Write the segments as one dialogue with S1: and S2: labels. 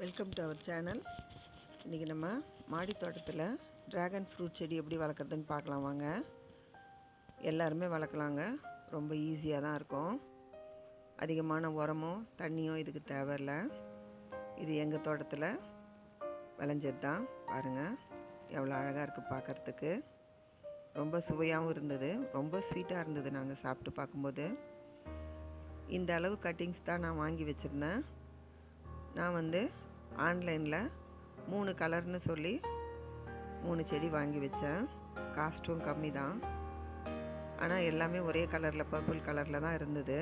S1: Welcome to our channel இன்றைக்கி நம்ம மாடி தோட்டத்தில் ட்ராகன் ஃப்ரூட் செடி எப்படி வளர்க்குறதுன்னு பார்க்கலாம் வாங்க. எல்லாருமே வளர்க்கலாங்க. ரொம்ப ஈஸியாக தான் இருக்கும். அதிகமான உரமோ தண்ணியோ இதுக்கு தேவையில்ல. இது எங்கள் தோட்டத்தில் விளைஞ்சது தான் பாருங்கள் எவ்வளோ அழகாக இருக்குது பார்க்குறதுக்கு. ரொம்ப சுவையாகவும் இருந்தது. ரொம்ப ஸ்வீட்டாக இருந்தது நாங்கள் சாப்பிட்டு பார்க்கும்போது. இந்த அளவு கட்டிங்ஸ் தான் நான் வாங்கி வச்சுருந்தேன். நான் வந்து ஆன்லைனில் மூணு கலர்னு சொல்லி மூணு செடி வாங்கி வச்சேன். காஸ்ட்டும் கம்மி தான் ஆனால் எல்லாமே ஒரே கலரில் பர்பிள் கலரில் தான் இருந்தது.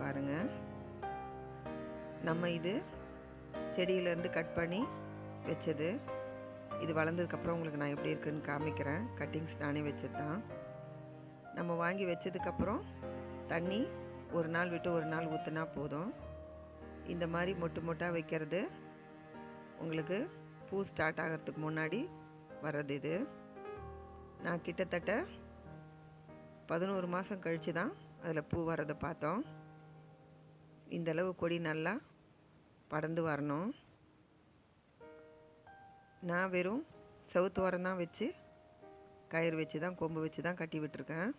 S1: பாருங்கள் நம்ம இது செடியிலேருந்து கட் பண்ணி வச்சது. இது வளர்ந்ததுக்கப்புறம் உங்களுக்கு நான் எப்படி இருக்குன்னு காமிக்கிறேன். கட்டிங்ஸ் நானே வச்சது தான். நம்ம வாங்கி வச்சதுக்கப்புறம் தண்ணி ஒரு நாள் விட்டு ஒரு நாள் ஊற்றுனா போதும். இந்த மாதிரி மொட்டு மொட்டாக வைக்கிறது. உங்களுக்கு பூ ஸ்டார்ட் ஆகிறதுக்கு முன்னாடி வர்றது இது. நான் கிட்டத்தட்ட பதினோரு மாதம் கழித்து தான் அதில் பூ வர்றதை பார்த்தோம். இந்தளவு கொடி நல்லா படர்ந்து வரணும். நான் வெறும் செவுத்து உரம் தான் வச்சு கயிறு வச்சு தான் கொம்பு வச்சு தான் கட்டி விட்டுருக்கேன்.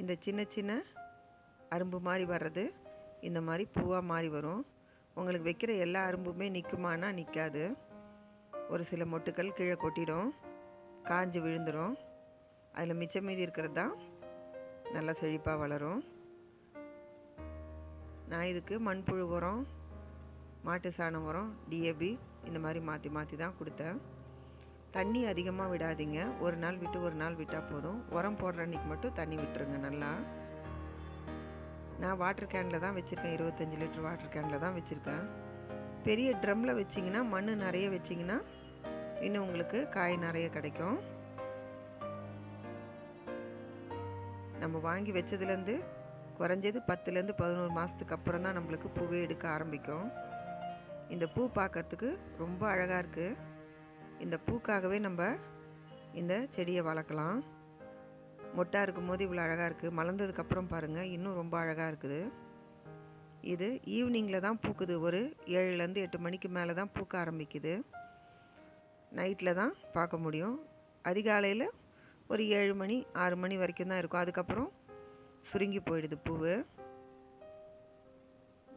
S1: இந்த சின்ன சின்ன அரும்பு மாதிரி வர்றது இந்த மாதிரி பூவாக மாறி வரும். உங்களுக்கு வைக்கிற எல்லா அரும்புமே நிற்குமானா நிற்காது ஒரு சில மொட்டுக்கள் கீழே கொட்டிடும். காஞ்சி விழுந்துடும் அதில் மிச்சம் மீதி இருக்கிறது தான் நல்லா செழிப்பாக வளரும். நான் இதுக்கு மண்புழு உரம் மாட்டு சாணம் உரம் டிஏபி இந்த மாதிரி மாற்றி மாற்றி தான் கொடுத்தேன். தண்ணி அதிகமாக விடாதீங்க. ஒரு நாள் விட்டு ஒரு நாள் விட்டால் போதும். உரம் போடுற அன்றைக்கி மட்டும் தண்ணி விட்டுருங்க நல்லா. நான் வாட்டர் கேனில் தான் வச்சுருக்கேன். இருபத்தஞ்சி லிட்டர் வாட்டர் கேனில் தான் வச்சுருக்கேன். பெரிய ட்ரம்மில் வச்சிங்கன்னா மண் நிறைய வச்சிங்கன்னா இன்னும் உங்களுக்கு காய் நிறைய கிடைக்கும். நம்ம வாங்கி வச்சதுலேருந்து குறைஞ்சது பத்துலேருந்து பதினோரு மாதத்துக்கு அப்புறம் தான் நம்மளுக்கு பூவே எடுக்க ஆரம்பிக்கும். இந்த பூ பார்க்கறதுக்கு ரொம்ப அழகாக இருக்குது இந்த பூக்காகவே நம்ம இந்த செடியை வளர்க்கலாம். மொட்டாக இருக்கும்போது இவ்வளோ அழகாக இருக்குது மலர்ந்ததுக்கப்புறம் பாருங்கள் இன்னும் ரொம்ப அழகாக இருக்குது. இது ஈவினிங்கில் தான் பூக்குது. ஒரு ஏழுலேருந்து எட்டு மணிக்கு மேலே தான் பூக்க ஆரம்பிக்குது. நைட்டில் தான் பார்க்க முடியும். அதிகாலையில் ஒரு ஏழு மணி ஆறு மணி வரைக்கும் தான் இருக்கும். அதுக்கப்புறம் சுருங்கி போயிடுது பூவு.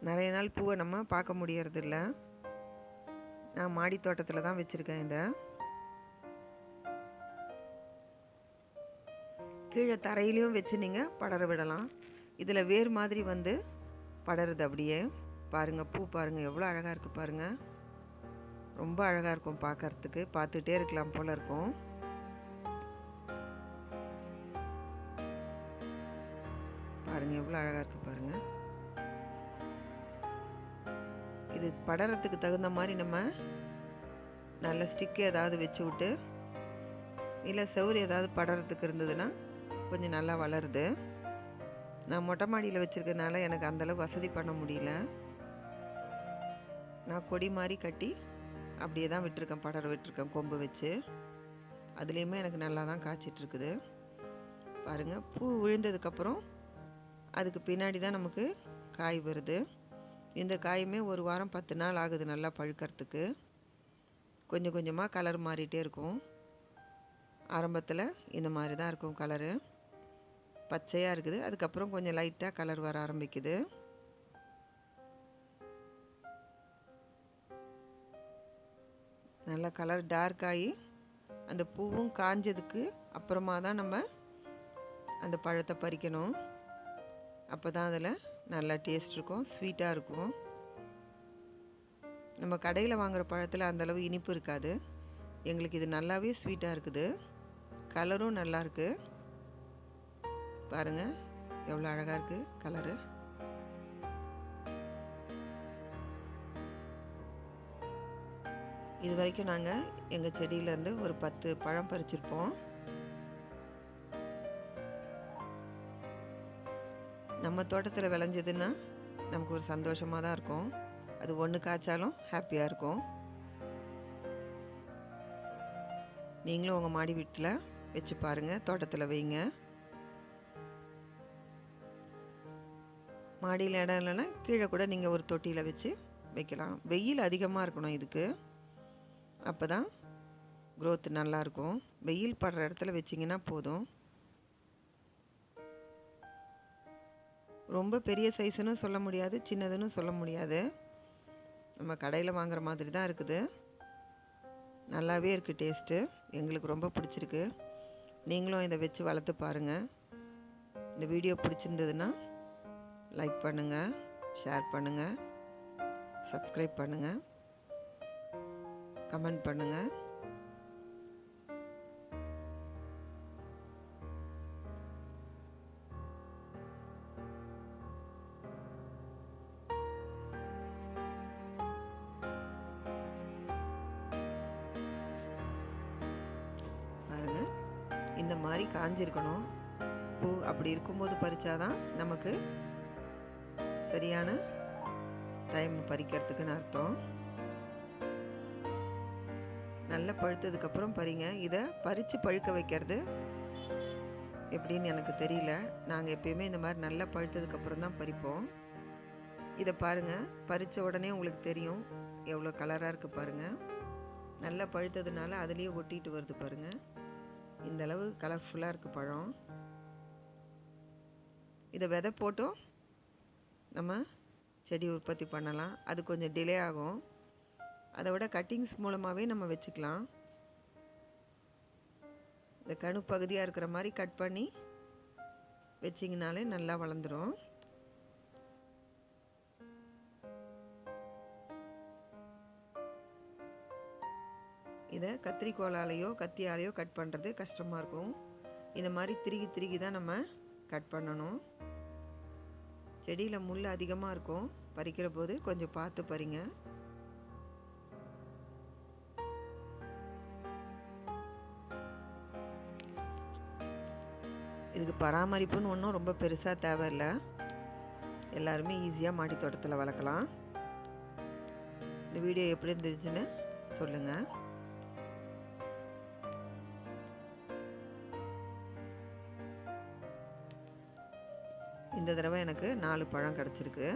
S1: நிறைய நாள் பூவை நம்ம பார்க்க முடியறதில்ல. நான் மாடி தோட்டத்தில் தான் வச்சுருக்கேன் இதை. கீழே தரையிலையும் வச்சு நீங்கள் படர விடலாம். இதில் வேர் மாதிரி வந்து படருது அப்படியே. பாருங்கள் பூ பாருங்கள் எவ்வளோ அழகாக இருக்குது பாருங்கள் ரொம்ப அழகாக இருக்கும் பார்க்கறதுக்கு பார்த்துட்டே இருக்கலாம் போல் இருக்கும். பாருங்கள் எவ்வளோ அழகாக இருக்குது பாருங்கள் இது படறதுக்கு தகுந்த மாதிரி நம்ம நல்ல ஸ்டிக்கு ஏதாவது வச்சு விட்டு இல்லை செவுறு ஏதாவது படறதுக்கு இருந்ததுன்னா கொஞ்சம் நல்லா வளருது. நான் மொட்டை மாடியில் வச்சுருக்கனால எனக்கு அந்தளவு வசதி பண்ண முடியல. நான் கொடி மாதிரி கட்டி அப்படியே தான் விட்டுருக்கேன் படர விட்டுருக்கேன் கொம்பு வச்சு. அதுலேயுமே எனக்கு நல்லா தான் காய்ச்சிட்ருக்குது பாருங்கள் பூ விழுந்ததுக்கப்புறம் அதுக்கு பின்னாடி தான் நமக்கு காய் வருது. இந்த காயுமே ஒரு வாரம் பத்து நாள் ஆகுது நல்லா பழுக்கிறதுக்கு. கொஞ்சம் கொஞ்சமாக கலர் மாறிட்டே இருக்கும். ஆரம்பத்தில் இந்த மாதிரி தான் இருக்கும் கலரு. பச்சையாக இருக்குது. அதுக்கப்புறம் கொஞ்சம் லைட்டாக கலர் வர ஆரம்பிக்குது. நல்லா கலர் டார்க் ஆகி அந்த பூவும் காஞ்சதுக்கு அப்புறமா தான் நம்ம அந்த பழத்தை பறிக்கணும். அப்போ தான் அதில் நல்லா டேஸ்ட் இருக்கும் ஸ்வீட்டாக இருக்கும். நம்ம கடையில் வாங்குகிற பழத்தில் அந்தளவு இனிப்பு இருக்காது. எங்களுக்கு இது நல்லாவே ஸ்வீட்டாக இருக்குது. கலரும் நல்லாயிருக்கு பாருங்கள் எவ்வளோ அழகாக இருக்குது கலரு. இது வரைக்கும் நாங்கள் எங்கள் செடியிலேருந்து ஒரு பத்து பழம் பறிச்சிருப்போம். நம்ம தோட்டத்தில் விளைஞ்சதுன்னா நமக்கு ஒரு சந்தோஷமாக தான் இருக்கும். அது ஒன்று காய்ச்சாலும் ஹாப்பியாக இருக்கும். நீங்களும் உங்கள் மாடி வீட்டில் வச்சு பாருங்கள் தோட்டத்தில் வைங்க. மாடியில் இடம் இல்லைன்னா கீழே கூட நீங்கள் ஒரு தொட்டியில் வச்சு வைக்கலாம். வெயில் அதிகமாக இருக்கணும் இதுக்கு. அப்போ தான் க்ரோத் நல்லாயிருக்கும் வெயில் படுற இடத்துல வச்சிங்கன்னா போதும். ரொம்ப பெரிய சைஸுன்னு சொல்ல முடியாது சின்னதுன்னு சொல்ல முடியாது. நம்ம கடையில் வாங்குற மாதிரி தான் இருக்குது. நல்லாவே இருக்குது டேஸ்ட்டு எங்களுக்கு ரொம்ப பிடிச்சிருக்கு. நீங்களும் இதை வச்சு வளர்த்து பாருங்கள் இந்த வீடியோ பிடிச்சிருந்ததுன்னா லைக் பண்ணுங்கள் ஷேர் பண்ணுங்கள் சப்ஸ்கிரைப் பண்ணுங்கள் கமெண்ட் பண்ணுங்கள் பாருங்கள் இந்த மாதிரி காஞ்சிருக்கணும். பூ அப்படி இருக்கும்போது பறித்தாதான் நமக்கு சரியான டைம் பறிக்கிறதுக்குன்னு அர்த்தம். நல்லா பழுத்ததுக்கப்புறம் பறிங்க. இதை பறித்து பழுக்க வைக்கிறது எப்படின்னு எனக்கு தெரியல. நாங்கள் எப்பயுமே இந்த மாதிரி நல்லா பழுத்ததுக்கப்புறம் தான் பறிப்போம். இதை பாருங்கள் பறித்த உடனே உங்களுக்கு தெரியும் எவ்வளோ கலராக இருக்குது பாருங்கள் நல்லா பழுத்ததுனால அதுலேயே ஒட்டிட்டு வருது பாருங்கள் இந்தளவு கலர்ஃபுல்லாக இருக்குது பழம். இதை விதை போட்டும். நம்ம செடி உற்பத்தி பண்ணலாம். அது கொஞ்சம் டிலே ஆகும். அதை விட கட்டிங்ஸ் மூலமாகவே நம்ம வச்சுக்கலாம். இந்த கணு பகுதியாக இருக்கிற மாதிரி கட் பண்ணி வச்சிங்கனாலே நல்லா வளர்ந்துடும் இதை கத்திரிக்கோலாலேயோ கத்தியாலேயோ கட் பண்ணுறது கஷ்டமாக இருக்கும். இந்த மாதிரி திருகி திருகி தான் நம்ம கட் பண்ணணும். செடியில் முள் அதிகமாக இருக்கும். பறிக்கிற போது கொஞ்சம் பார்த்து பறிங்க. இதுக்கு பராமரிப்புன்னு ஒன்றும் ரொம்ப பெருசாக தேவையில்லை. எல்லாருமே ஈஸியாக மாடி தோட்டத்தில் வளர்க்கலாம். இந்த வீடியோ எப்படி இருந்துச்சுன்னு சொல்லுங்கள் இந்த தடவை எனக்கு நாலு பழம் கிடச்சிருக்கு.